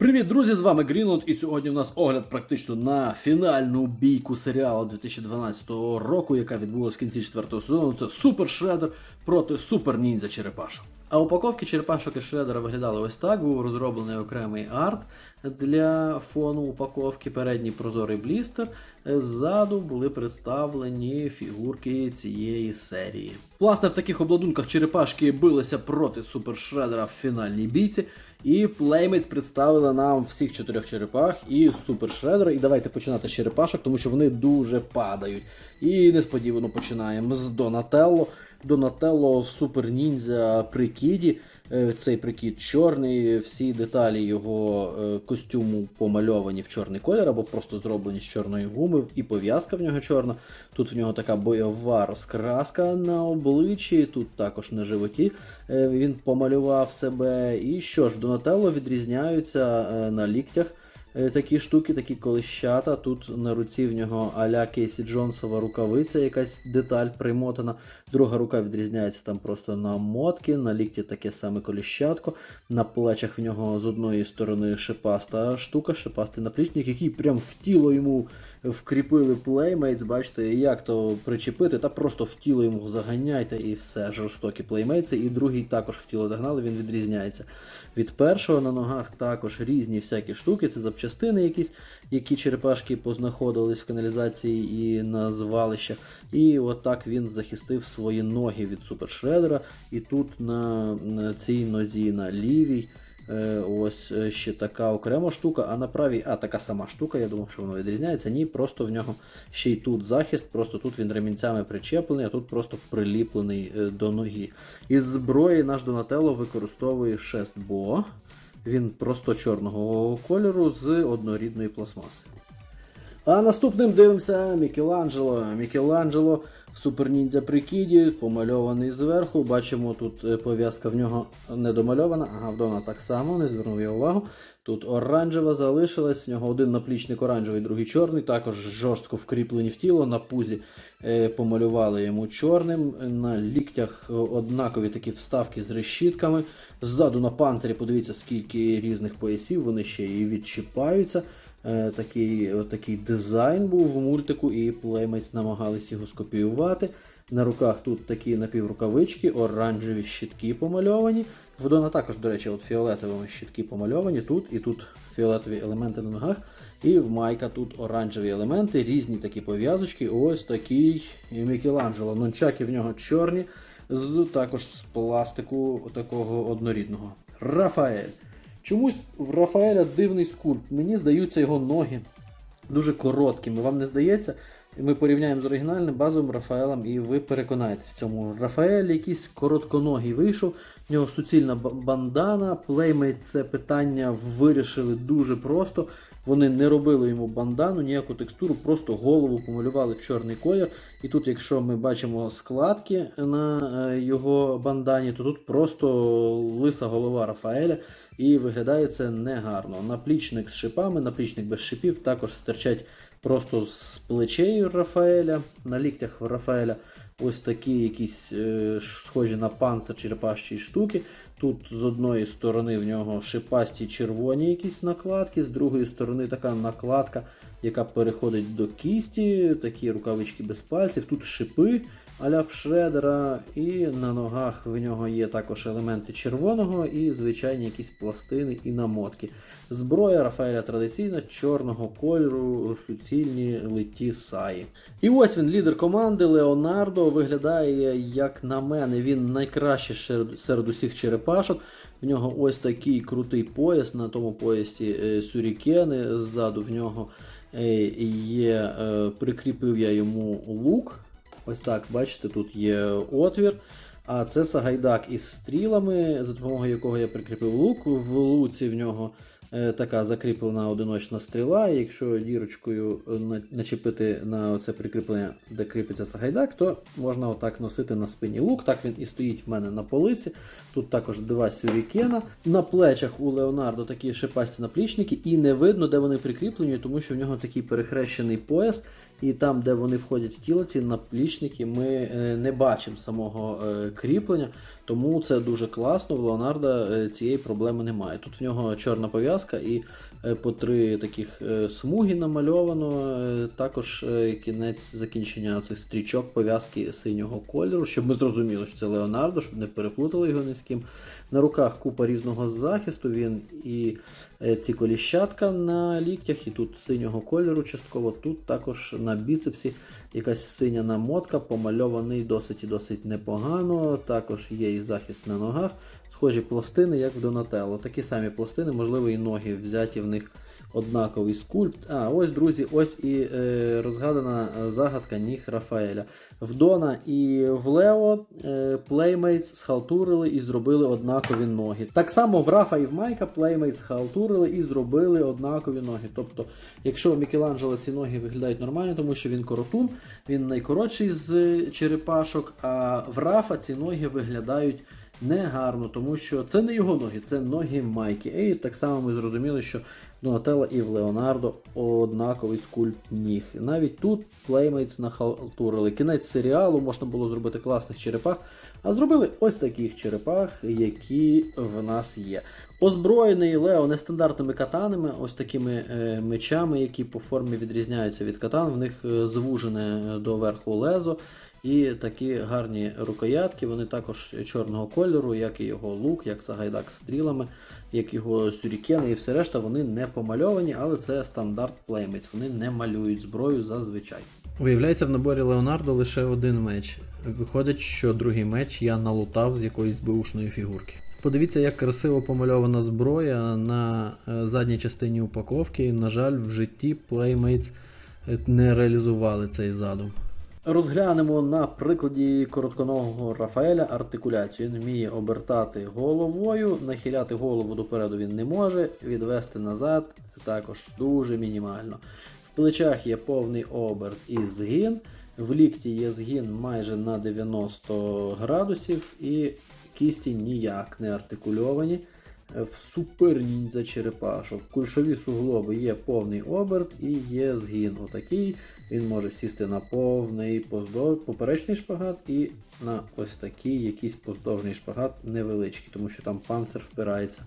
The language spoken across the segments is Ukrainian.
Привіт, друзі! З вами Грінланд, і сьогодні у нас огляд практично на фінальну бійку серіалу 2012 року, яка відбулася в кінці четвертого сезону. Це Супер Шредер проти Супер Ніндзя Черепашок. А упаковки черепашок і Шредера виглядали ось так. Був розроблений окремий арт для фону упаковки, передній прозорий блістер. Ззаду були представлені фігурки цієї серії. Власне, в таких обладунках черепашки билися проти Супер Шредера в фінальній бійці. І Playmates представили нам всіх чотирьох черепах і Супер Шредера. І давайте починати з черепашок, тому що вони дуже падають. І несподівано починаємо з Донателло. Донателло Супер Ніндзя Прикіді. Е, Цей прикид чорний, всі деталі його е, костюму помальовані в чорний колір або просто зроблені з чорної гуми, і пов'язка в нього чорна. Тут в нього така бойова розкраска на обличчі, тут також на животі е, він помалював себе. І що ж, Донателло відрізняються е, на ліктях. Е, Такі штуки, такі колищата. Тут на руці в нього аля Кейсі Джонсова рукавиця, якась деталь примотана. Друга рука відрізняється там просто на мотки, на лікті таке саме коліщатко. На плечах в нього з одної сторони шипаста штука, шипастий наплічник, який прям в тіло йому вкріпили Playmates. Бачите, як то причепити, та просто в тіло йому заганяйте і все, жорстокі плеймейтси. І другий також в тіло догнали, він відрізняється. Від першого на ногах також різні всякі штуки, це запчастини якісь, які черепашки познаходились в каналізації і на звалищах. І отак він захистив свої ноги від супершредера. І тут на, на цій нозі на лівій. Е, Ось е, ще така окрема штука, а на правій, а така сама штука, я думав, що воно відрізняється. Ні, просто в нього ще й тут захист, просто тут він ремінцями причеплений, а тут просто приліплений е, до ноги. Із зброї наш Донателло використовує шест Бо. Він просто чорного кольору з однорідної пластмаси. А наступним дивимося Мікеланджело. Мікеланджело в Супер Ніндзя Прикіді, помальований зверху. Бачимо, тут е, пов'язка в нього не домальована, ага, в так само, не звернув я увагу. Тут оранжева залишилась, в нього один наплічник оранжевий, другий чорний, також жорстко вкріплені в тіло. На пузі е, помалювали йому чорним. На ліктях однакові такі вставки з решітками. Ззаду на панцирі, подивіться, скільки різних поясів, вони ще і відчіпаються. Е, такий, такий дизайн був в мультику, і Playmates намагались його скопіювати. На руках тут такі напіврукавички, оранжеві щітки помальовані. В також, до речі, от фіолетовими щітки помальовані тут і тут фіолетові елементи на ногах. І в майка тут оранжеві елементи, різні такі пов'язочки. Ось такий Мікеланджело. Нончаки в нього чорні, з також з пластику такого однорідного. Рафаель. Чомусь в Рафаеля дивний скульпт. Мені здаються його ноги дуже короткими. Вам не здається? Ми порівняємо з оригінальним базовим Рафаелем, і ви переконаєтесь в цьому. Рафаель якийсь коротконогий вийшов, в нього суцільна бандана. Playmate це питання вирішили дуже просто. Вони не робили йому бандану, ніяку текстуру, просто голову помалювали чорний колір. І тут, якщо ми бачимо складки на е, його бандані, то тут просто лиса голова Рафаеля. І виглядає це негарно. Наплічник з шипами, наплічник без шипів, також стирчать просто з плечей Рафаеля. На ліктях Рафаеля ось такі якісь е, схожі на панцир черепашчі штуки. Тут з одної сторони в нього шипасті червоні якісь накладки, з другої сторони така накладка, яка переходить до кісті, такі рукавички без пальців. Тут шипи аля в шредера, і на ногах в нього є також елементи червоного і звичайні якісь пластини і намотки. Зброя Рафаеля традиційна, чорного кольору, суцільні литі саї. І ось він, лідер команди Леонардо. Виглядає, як на мене, він найкращий серед, серед усіх черепашок. В нього ось такий крутий пояс, на тому поясі е, сюрікени, ззаду в нього е, є, е, прикріпив я йому лук. Ось так, бачите, тут є отвір. А це Сагайдак із стрілами, за допомогою якого я прикріпив лук. В луці в нього е, така закріплена одиночна стріла. І якщо дірочкою е, на- начепити на це прикріплення, де кріпиться Сагайдак, то можна отак носити на спині лук. Так він і стоїть в мене на полиці. Тут також два сюрікена. На плечах у Леонардо такі шипасті наплічники, і не видно, де вони прикріплені, тому що в нього такий перехрещений пояс. І там, де вони входять в тіло, ці наплічники, ми е, не бачимо самого е, кріплення, тому це дуже класно. В Леонарда е, цієї проблеми немає. Тут в нього чорна пов'язка і по три таких смуги намальовано. Також кінець закінчення цих стрічок пов'язки синього кольору, щоб ми зрозуміли, що це Леонардо, щоб не переплутали його ні з ким. На руках купа різного захисту. Він і ці коліщатка на ліктях, і тут синього кольору частково. Тут також на біцепсі якась синя намотка, помальований досить і досить непогано. Також є і захист на ногах. Схожі пластини, як в Донателло. Такі самі пластини, можливо, і ноги взяті в них однаковий скульпт. А, ось, друзі, ось і е, розгадана загадка ніг Рафаеля. В Дона і в Лео е, Playmates схалтурили і зробили однакові ноги. Так само в Рафа і в Майка Playmates схалтурили і зробили однакові ноги. Тобто, якщо у Мікеланджело ці ноги виглядають нормально, тому що він коротун, він найкоротший з черепашок, а в Рафа ці ноги виглядають негарно, тому що це не його ноги, це ноги Майки. І так само ми зрозуміли, що Донателло і в Леонардо однаковий скульпт ніг. Навіть тут Playmates нахалтурили. Кінець серіалу можна було зробити класних черепах, а зробили ось таких черепах, які в нас є. Озброєний Лео нестандартними катанами, ось такими е, мечами, які по формі відрізняються від катан. В них е, звужене до верху лезо. І такі гарні рукоятки, вони також чорного кольору, як і його лук, як Сагайдак з стрілами, як його сюрікени і все решта, вони не помальовані, але це стандарт Playmates, вони не малюють зброю зазвичай. Виявляється, в наборі Леонардо лише один меч. Виходить, що другий меч я налутав з якоїсь беушної фігурки. Подивіться, як красиво помальована зброя на е, задній частині упаковки. На жаль, в житті е, не реалізували цей задум. Розглянемо на прикладі коротконогого Рафаеля артикуляцію. Він вміє обертати головою, нахиляти голову допереду він не може, відвести назад також дуже мінімально. В плечах є повний оберт і згин, в лікті є згин майже на 90 градусів, і кісті ніяк не артикульовані. В супер ніндзя черепашок. Кульшові суглоби є повний оберт і є згин. Отакий. Він може сісти на повний поздов... поперечний шпагат і на ось такий якийсь поздовжний шпагат невеличкий, тому що там панцир впирається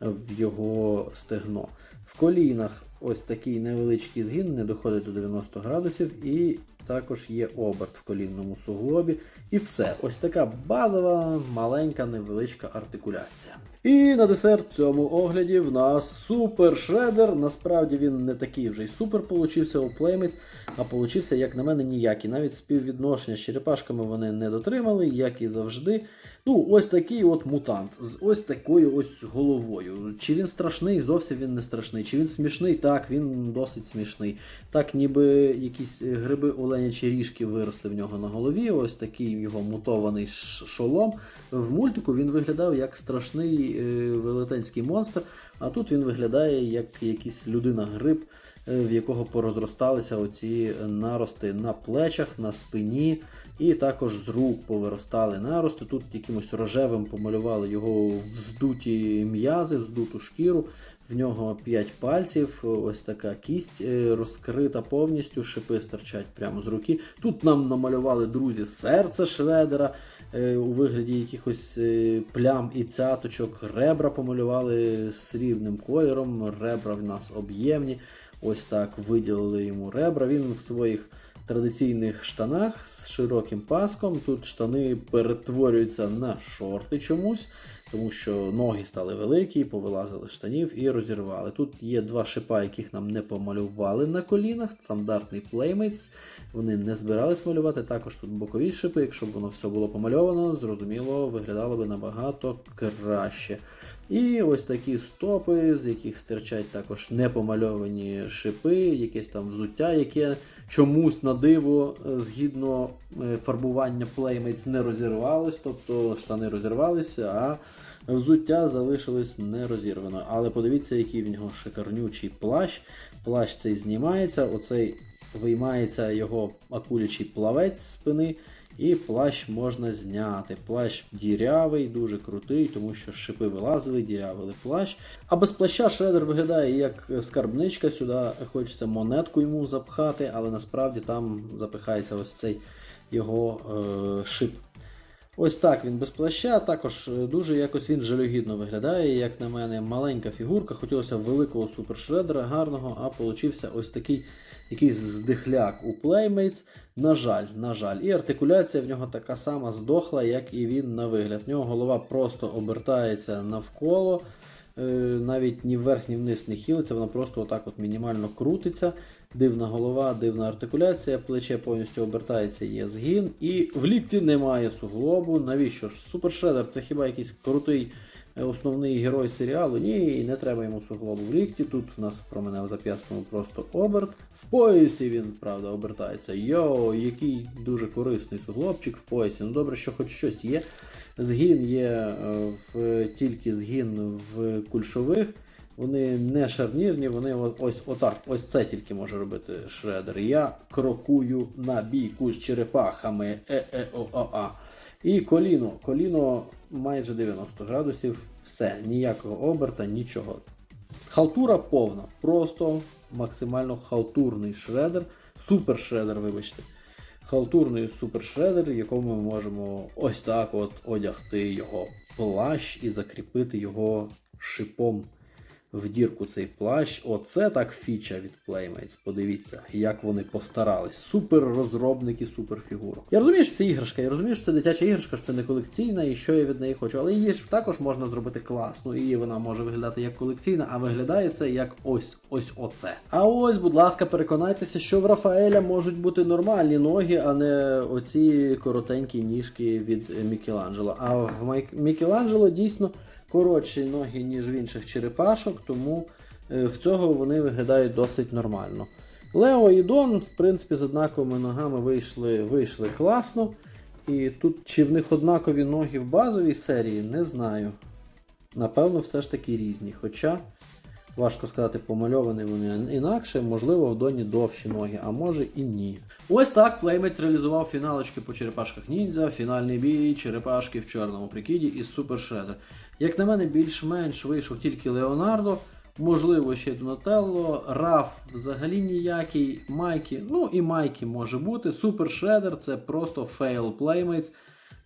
в його стегно. В колінах ось такий невеличкий згин, не доходить до 90 градусів, і також є оберт в колінному суглобі. І все. Ось така базова, маленька, невеличка артикуляція. І на десерт в цьому огляді в нас супер шредер. Насправді він не такий вже й супер получився у Playmates, а получився, як на мене, ніякий. Навіть співвідношення з черепашками вони не дотримали, як і завжди. Ну, ось такий от мутант з ось такою ось головою. Чи він страшний? Зовсім він не страшний. Чи він смішний? Так, він досить смішний. Так, ніби якісь гриби оленячі ріжки виросли в нього на голові. Ось такий його мутований шолом. В мультику він виглядав як страшний е, велетенський монстр, а тут він виглядає як якийсь людина-гриб, в якого порозросталися оці нарости на плечах, на спині, і також з рук повиростали нарости. Тут якимось рожевим помалювали його вздуті м'язи, вздуту шкіру. В нього 5 пальців, ось така кість е, розкрита повністю, шипи стирчать прямо з руки. Тут нам намалювали друзі серце шредера е, у вигляді якихось е, плям і цяточок. Ребра помалювали срібним кольором, ребра в нас об'ємні. Ось так виділили йому ребра. Він в своїх традиційних штанах з широким паском. Тут штани перетворюються на шорти чомусь, тому що ноги стали великі, повилазили штанів і розірвали. Тут є два шипа, яких нам не помалювали на колінах. Стандартний Playmates. Вони не збирались малювати. Також тут бокові шипи. Якщо б воно все було помальовано, зрозуміло, виглядало би набагато краще. І ось такі стопи, з яких стирчать також непомальовані шипи, якесь там взуття, яке чомусь на диво, е, згідно е, фарбування Playmates, не розірвалось, тобто штани розірвалися, а взуття залишилось не розірвано. Але подивіться, який в нього шикарнючий плащ. Плащ цей знімається, оцей виймається його акулячий плавець з спини. І плащ можна зняти. Плащ дірявий, дуже крутий, тому що шипи вилазили, дірявили плащ. А без плаща шредер виглядає як скарбничка. Сюди хочеться монетку йому запхати, але насправді там запихається ось цей його е, шип. Ось так він без плаща, також е, дуже якось він жалюгідно виглядає, як на мене, маленька фігурка. Хотілося великого супершредера, гарного, а получився ось такий якийсь здихляк у Playmates. На жаль, на жаль. І артикуляція в нього така сама здохла, як і він на вигляд. В нього голова просто обертається навколо. Е, Навіть ні вверх, ні вниз не хилиться, вона просто отак от мінімально крутиться. Дивна голова, дивна артикуляція, плече повністю обертається, є згін. І в лікті немає суглобу. Навіщо ж? Супершедер це хіба якийсь крутий основний герой серіалу? Ні, не треба йому суглобу в лікті. Тут в нас промене в зап'ястому просто оберт. В поясі він, правда, обертається. Йоу, який дуже корисний суглобчик в поясі. Ну добре, що хоч щось є. Згін є е, в тільки згін в кульшових. Вони не шарнірні, вони ось отак. Ось це тільки може робити шредер. Я крокую на бійку з черепахами. Е-е-о-а. І коліно. Коліно майже 90 градусів. Все, ніякого оберта, нічого. Халтура повна. Просто максимально халтурний шредер. Супер шредер, вибачте. Халтурний супер шредер, в якому ми можемо ось так от одягти його плащ і закріпити його шипом в дірку цей плащ. Оце так фіча від Playmates. Подивіться, як вони постарались. Супер розробники, супер фігурок. Я розумію, що це іграшка, я розумію, що це дитяча іграшка, що це не колекційна і що я від неї хочу. Але її ж також можна зробити класно. І вона може виглядати як колекційна, а виглядає це як ось ось оце. А ось, будь ласка, переконайтеся, що в Рафаеля можуть бути нормальні ноги, а не оці коротенькі ніжки від Мікеланджело. А в Майк... Мікеланджело дійсно коротші ноги, ніж в інших черепашок, тому е, в цього вони виглядають досить нормально. Лео і Дон, в принципі, з однаковими ногами вийшли, вийшли класно. І тут чи в них однакові ноги в базовій серії, не знаю. Напевно, все ж таки різні. Хоча, важко сказати, помальовані вони інакше, можливо, в Доні довші ноги, а може і ні. Ось так Playmate реалізував фіналочки по черепашках ніндзя, фінальний бій, черепашки в чорному прикиді і Супер Шредер. Як на мене, більш-менш вийшов тільки Леонардо, можливо, ще Донателло, Раф взагалі ніякий, Майкі, ну і Майкі може бути. Супер Шредер це просто фейл Playmates.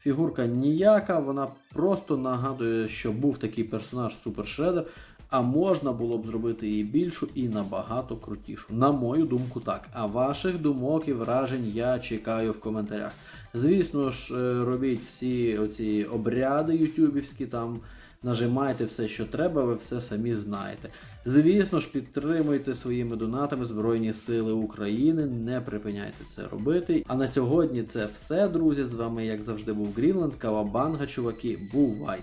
Фігурка ніяка, вона просто нагадує, що був такий персонаж Супер Шредер, а можна було б зробити її більшу і набагато крутішу. На мою думку, так. А ваших думок і вражень я чекаю в коментарях. Звісно ж, е, робіть всі оці обряди ютюбівські там. Нажимайте все, що треба, ви все самі знаєте. Звісно ж, підтримуйте своїми донатами Збройні Сили України, не припиняйте це робити. А на сьогодні це все, друзі. З вами, як завжди, був Грінленд, Кавабанга, чуваки. Бувайте!